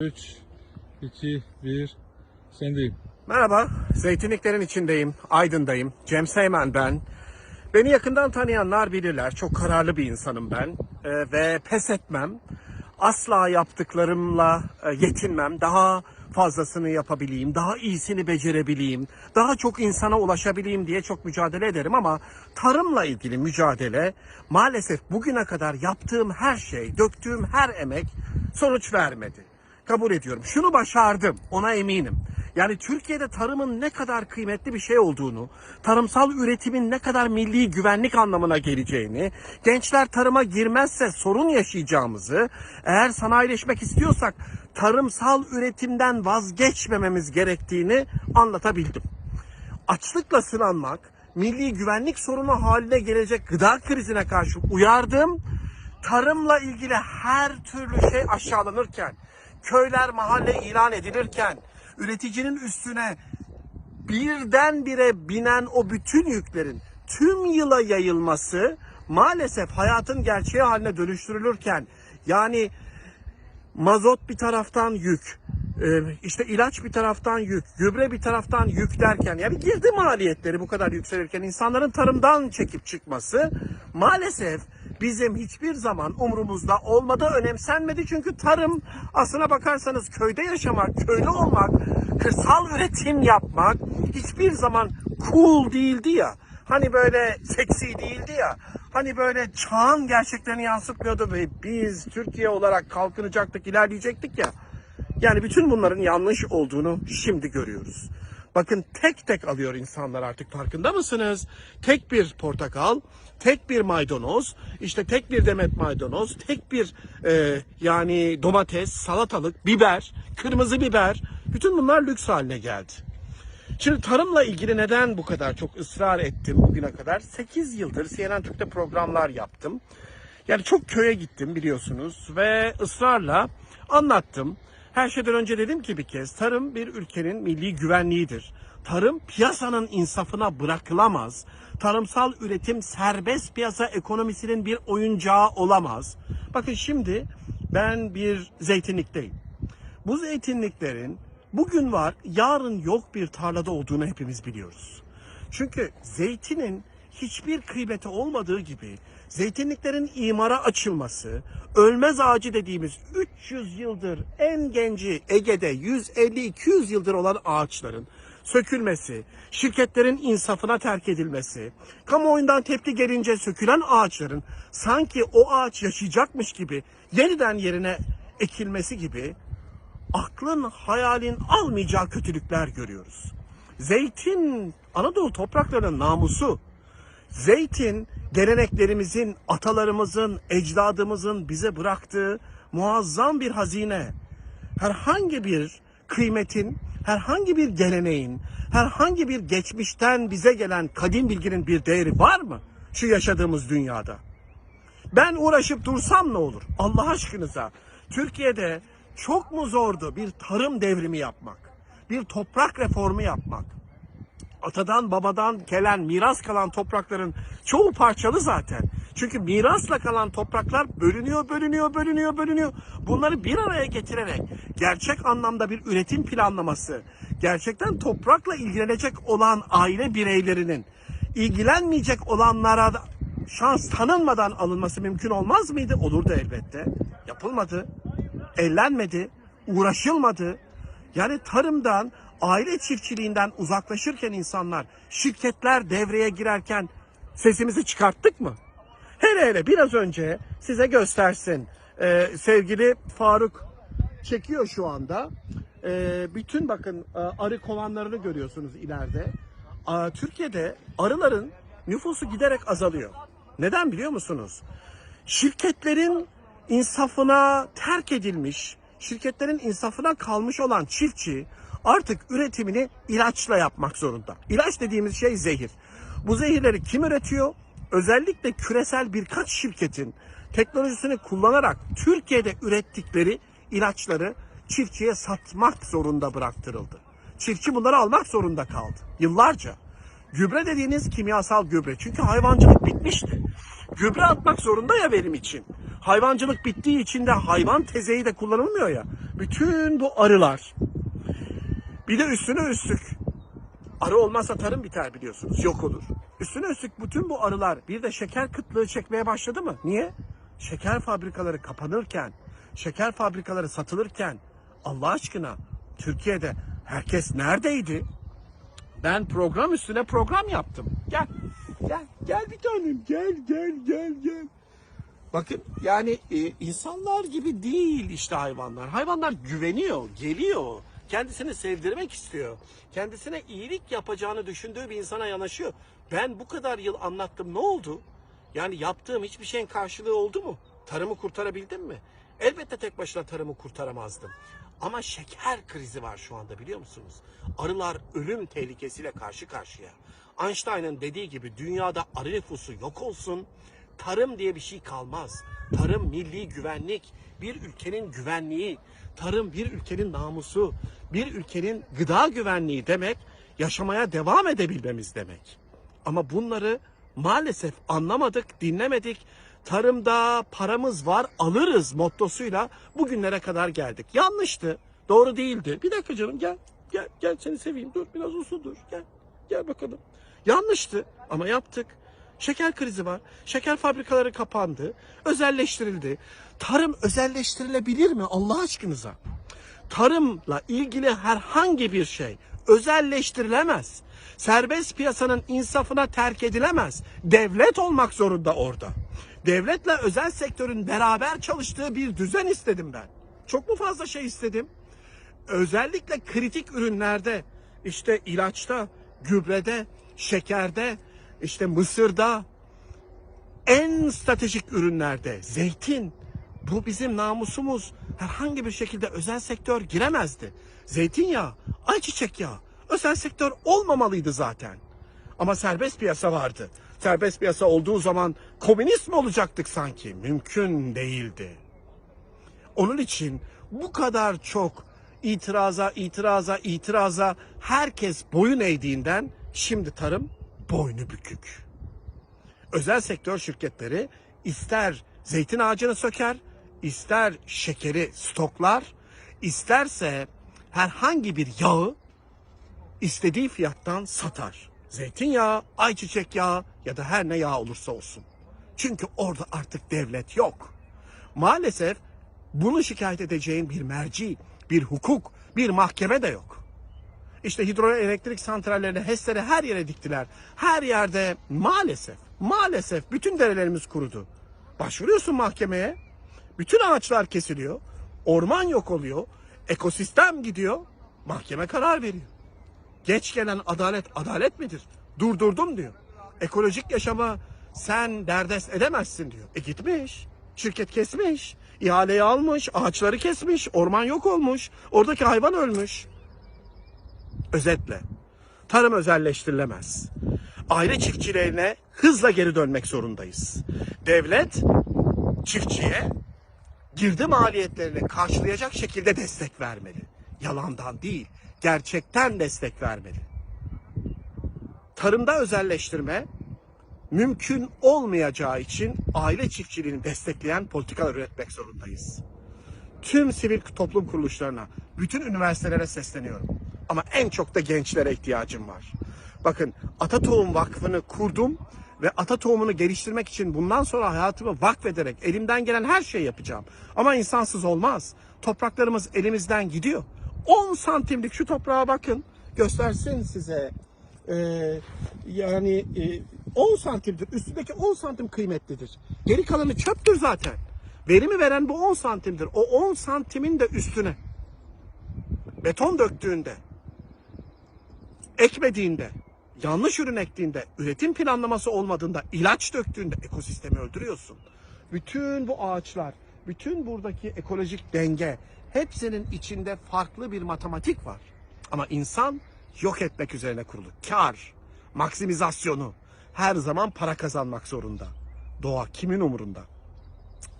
3, 2, 1, sendeyim. Merhaba, Zeytinliklerin içindeyim, Aydın'dayım. Cem Seymen ben. Beni yakından tanıyanlar bilirler. Çok kararlı bir insanım ben Ee, ve pes etmem. Asla yaptıklarımla e, yetinmem. Daha fazlasını yapabileyim, daha iyisini becerebileyim, daha çok insana ulaşabileyim diye çok mücadele ederim ama tarımla ilgili mücadele maalesef bugüne kadar yaptığım her şey, döktüğüm her emek sonuç vermedi. Kabul ediyorum. Şunu başardım, ona eminim. Yani Türkiye'de tarımın ne kadar kıymetli bir şey olduğunu, tarımsal üretimin ne kadar milli güvenlik anlamına geleceğini, gençler tarıma girmezse sorun yaşayacağımızı, eğer sanayileşmek istiyorsak tarımsal üretimden vazgeçmememiz gerektiğini anlatabildim. Açlıkla sınanmak, milli güvenlik sorunu haline gelecek gıda krizine karşı uyardım. Tarımla ilgili her türlü şey aşağılanırken, köyler mahalle ilan edilirken, üreticinin üstüne birdenbire binen o bütün yüklerin tüm yıla yayılması maalesef hayatın gerçeği haline dönüştürülürken yani mazot bir taraftan yük, işte ilaç bir taraftan yük, gübre bir taraftan yük derken yani girdi maliyetleri bu kadar yükselirken insanların tarımdan çekip çıkması maalesef bizim hiçbir zaman umrumuzda olmadı, önemsenmedi. Çünkü tarım aslına bakarsanız köyde yaşamak, köylü olmak, kırsal üretim yapmak hiçbir zaman cool değildi ya. Hani böyle seksi değildi ya. Hani böyle çağın gerçeklerini yansıtmıyordu ve biz Türkiye olarak kalkınacaktık, ilerleyecektik ya. Yani bütün bunların yanlış olduğunu şimdi görüyoruz. Bakın tek tek alıyor insanlar artık farkında mısınız? Tek bir portakal, tek bir maydanoz, işte tek bir demet maydanoz, tek bir e, yani domates, salatalık, biber, kırmızı biber. Bütün bunlar lüks haline geldi. Şimdi tarımla ilgili neden bu kadar çok ısrar ettim bugüne kadar? 8 yıldır CNN Türk'te programlar yaptım. Yani çok köye gittim biliyorsunuz ve ısrarla anlattım. Her şeyden önce dedim ki bir kez tarım bir ülkenin milli güvenliğidir. Tarım piyasanın insafına bırakılamaz. Tarımsal üretim serbest piyasa ekonomisinin bir oyuncağı olamaz. Bakın şimdi ben bir zeytinlikteyim. Bu zeytinliklerin bugün var, yarın yok bir tarlada olduğunu hepimiz biliyoruz. Çünkü zeytinin hiçbir kıymeti olmadığı gibi zeytinliklerin imara açılması, ölmez ağacı dediğimiz 300 yıldır en genci Ege'de 150-200 yıldır olan ağaçların sökülmesi, şirketlerin insafına terk edilmesi, kamuoyundan tepki gelince sökülen ağaçların sanki o ağaç yaşayacakmış gibi yeniden yerine ekilmesi gibi aklın hayalin almayacağı kötülükler görüyoruz. Zeytin Anadolu topraklarının namusu. Zeytin geleneklerimizin, atalarımızın, ecdadımızın bize bıraktığı muazzam bir hazine. Herhangi bir kıymetin, herhangi bir geleneğin, herhangi bir geçmişten bize gelen kadim bilginin bir değeri var mı şu yaşadığımız dünyada? Ben uğraşıp dursam ne olur? Allah aşkınıza. Türkiye'de çok mu zordu bir tarım devrimi yapmak? Bir toprak reformu yapmak? Atadan babadan gelen miras kalan toprakların çoğu parçalı zaten. Çünkü mirasla kalan topraklar bölünüyor, bölünüyor, bölünüyor, bölünüyor. Bunları bir araya getirerek gerçek anlamda bir üretim planlaması, gerçekten toprakla ilgilenecek olan aile bireylerinin ilgilenmeyecek olanlara da şans tanınmadan alınması mümkün olmaz mıydı? Olurdu elbette. Yapılmadı. Ellenmedi. Uğraşılmadı. Yani tarımdan, aile çiftçiliğinden uzaklaşırken insanlar, şirketler devreye girerken sesimizi çıkarttık mı? Hele hele biraz önce size göstersin. Ee, sevgili Faruk çekiyor şu anda. Ee, bütün bakın e, arı kovanlarını görüyorsunuz ileride. Aa, Türkiye'de arıların nüfusu giderek azalıyor. Neden biliyor musunuz? Şirketlerin insafına terk edilmiş, şirketlerin insafına kalmış olan çiftçi artık üretimini ilaçla yapmak zorunda. İlaç dediğimiz şey zehir. Bu zehirleri kim üretiyor? Özellikle küresel birkaç şirketin teknolojisini kullanarak Türkiye'de ürettikleri ilaçları çiftçiye satmak zorunda bıraktırıldı. Çiftçi bunları almak zorunda kaldı. Yıllarca. Gübre dediğiniz kimyasal gübre. Çünkü hayvancılık bitmişti. Gübre atmak zorunda ya verim için. Hayvancılık bittiği için de hayvan tezeyi de kullanılmıyor ya. Bütün bu arılar. Bir de üstüne üstlük. Arı olmazsa tarım biter biliyorsunuz. Yok olur. Üstüne üstlük bütün bu arılar bir de şeker kıtlığı çekmeye başladı mı? Niye? Şeker fabrikaları kapanırken, şeker fabrikaları satılırken Allah aşkına Türkiye'de herkes neredeydi? Ben program üstüne program yaptım. Gel. Gel. Gel bir tanem. Gel gel gel gel. Bakın yani e, insanlar gibi değil işte hayvanlar. Hayvanlar güveniyor, geliyor. Kendisini sevdirmek istiyor. Kendisine iyilik yapacağını düşündüğü bir insana yanaşıyor. Ben bu kadar yıl anlattım ne oldu? Yani yaptığım hiçbir şeyin karşılığı oldu mu? Tarımı kurtarabildim mi? Elbette tek başına tarımı kurtaramazdım. Ama şeker krizi var şu anda biliyor musunuz? Arılar ölüm tehlikesiyle karşı karşıya. Einstein'ın dediği gibi dünyada arı nüfusu yok olsun, tarım diye bir şey kalmaz. Tarım milli güvenlik, bir ülkenin güvenliği, tarım bir ülkenin namusu, bir ülkenin gıda güvenliği demek, yaşamaya devam edebilmemiz demek. Ama bunları maalesef anlamadık, dinlemedik. Tarımda paramız var, alırız mottosuyla bugünlere kadar geldik. Yanlıştı, doğru değildi. Bir dakika canım gel, gel, gel seni seveyim. Dur biraz uslu dur, gel, gel bakalım. Yanlıştı ama yaptık. Şeker krizi var. Şeker fabrikaları kapandı. Özelleştirildi. Tarım özelleştirilebilir mi Allah aşkınıza? Tarımla ilgili herhangi bir şey özelleştirilemez. Serbest piyasanın insafına terk edilemez. Devlet olmak zorunda orada. Devletle özel sektörün beraber çalıştığı bir düzen istedim ben. Çok mu fazla şey istedim? özellikle kritik ürünlerde işte ilaçta, gübrede, şekerde, işte mısırda en stratejik ürünlerde zeytin bu bizim namusumuz. Herhangi bir şekilde özel sektör giremezdi. Zeytinyağı, ayçiçek yağı özel sektör olmamalıydı zaten. Ama serbest piyasa vardı. Serbest piyasa olduğu zaman komünist mi olacaktık sanki? Mümkün değildi. Onun için bu kadar çok itiraza, itiraza, itiraza herkes boyun eğdiğinden şimdi tarım boynu bükük. Özel sektör şirketleri ister zeytin ağacını söker, ister şekeri stoklar, isterse herhangi bir yağı istediği fiyattan satar. Zeytinyağı, ayçiçek yağı ya da her ne yağ olursa olsun. Çünkü orada artık devlet yok. Maalesef bunu şikayet edeceğin bir merci, bir hukuk, bir mahkeme de yok. İşte hidroelektrik santrallerini, HES'leri her yere diktiler. Her yerde maalesef, maalesef bütün derelerimiz kurudu. Başvuruyorsun mahkemeye, bütün ağaçlar kesiliyor, orman yok oluyor, ekosistem gidiyor, mahkeme karar veriyor. Geç gelen adalet adalet midir? Durdurdum diyor. Ekolojik yaşama sen derdest edemezsin diyor. E gitmiş. Şirket kesmiş. ihaleyi almış. Ağaçları kesmiş. Orman yok olmuş. Oradaki hayvan ölmüş. Özetle. Tarım özelleştirilemez. Aile çiftçilerine hızla geri dönmek zorundayız. Devlet çiftçiye girdi maliyetlerini karşılayacak şekilde destek vermeli. Yalandan değil, gerçekten destek vermeli. Tarımda özelleştirme mümkün olmayacağı için aile çiftçiliğini destekleyen politikalar üretmek zorundayız. Tüm sivil toplum kuruluşlarına, bütün üniversitelere sesleniyorum. Ama en çok da gençlere ihtiyacım var. Bakın Ata Tohum Vakfı'nı kurdum ve ata geliştirmek için bundan sonra hayatımı vakfederek elimden gelen her şeyi yapacağım. Ama insansız olmaz. Topraklarımız elimizden gidiyor. 10 santimlik şu toprağa bakın. Göstersin size. Ee, yani e, 10 santimdir. Üstündeki 10 santim kıymetlidir. Geri kalanı çöptür zaten. Verimi veren bu 10 santimdir. O 10 santimin de üstüne beton döktüğünde, ekmediğinde, yanlış ürün ektiğinde, üretim planlaması olmadığında, ilaç döktüğünde ekosistemi öldürüyorsun. Bütün bu ağaçlar, bütün buradaki ekolojik denge, hepsinin içinde farklı bir matematik var. Ama insan yok etmek üzerine kurulu. Kar, maksimizasyonu, her zaman para kazanmak zorunda. Doğa kimin umurunda?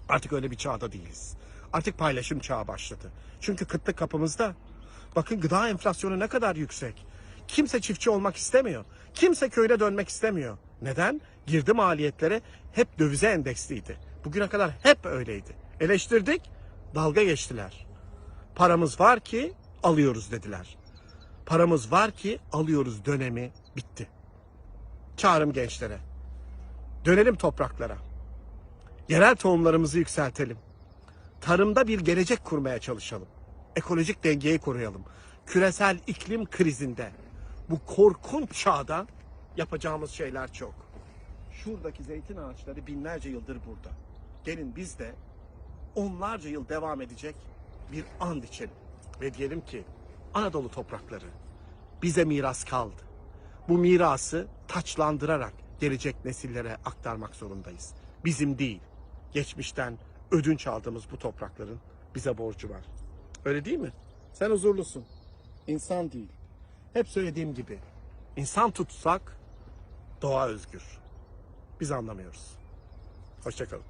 Artık öyle bir çağda değiliz. Artık paylaşım çağı başladı. Çünkü kıtlık kapımızda. Bakın gıda enflasyonu ne kadar yüksek. Kimse çiftçi olmak istemiyor. Kimse köyde dönmek istemiyor. Neden? Girdi maliyetleri hep dövize endeksliydi. Bugüne kadar hep öyleydi. Eleştirdik, dalga geçtiler. Paramız var ki alıyoruz dediler. Paramız var ki alıyoruz dönemi bitti. Çağrım gençlere. Dönelim topraklara. Yerel tohumlarımızı yükseltelim. Tarımda bir gelecek kurmaya çalışalım. Ekolojik dengeyi koruyalım. Küresel iklim krizinde bu korkunç çağda yapacağımız şeyler çok. Şuradaki zeytin ağaçları binlerce yıldır burada. Gelin biz de onlarca yıl devam edecek bir and içelim. Ve diyelim ki Anadolu toprakları bize miras kaldı. Bu mirası taçlandırarak gelecek nesillere aktarmak zorundayız. Bizim değil, geçmişten ödünç aldığımız bu toprakların bize borcu var. Öyle değil mi? Sen huzurlusun. İnsan değil. Hep söylediğim gibi insan tutsak doğa özgür. Biz anlamıyoruz. Hoşçakalın.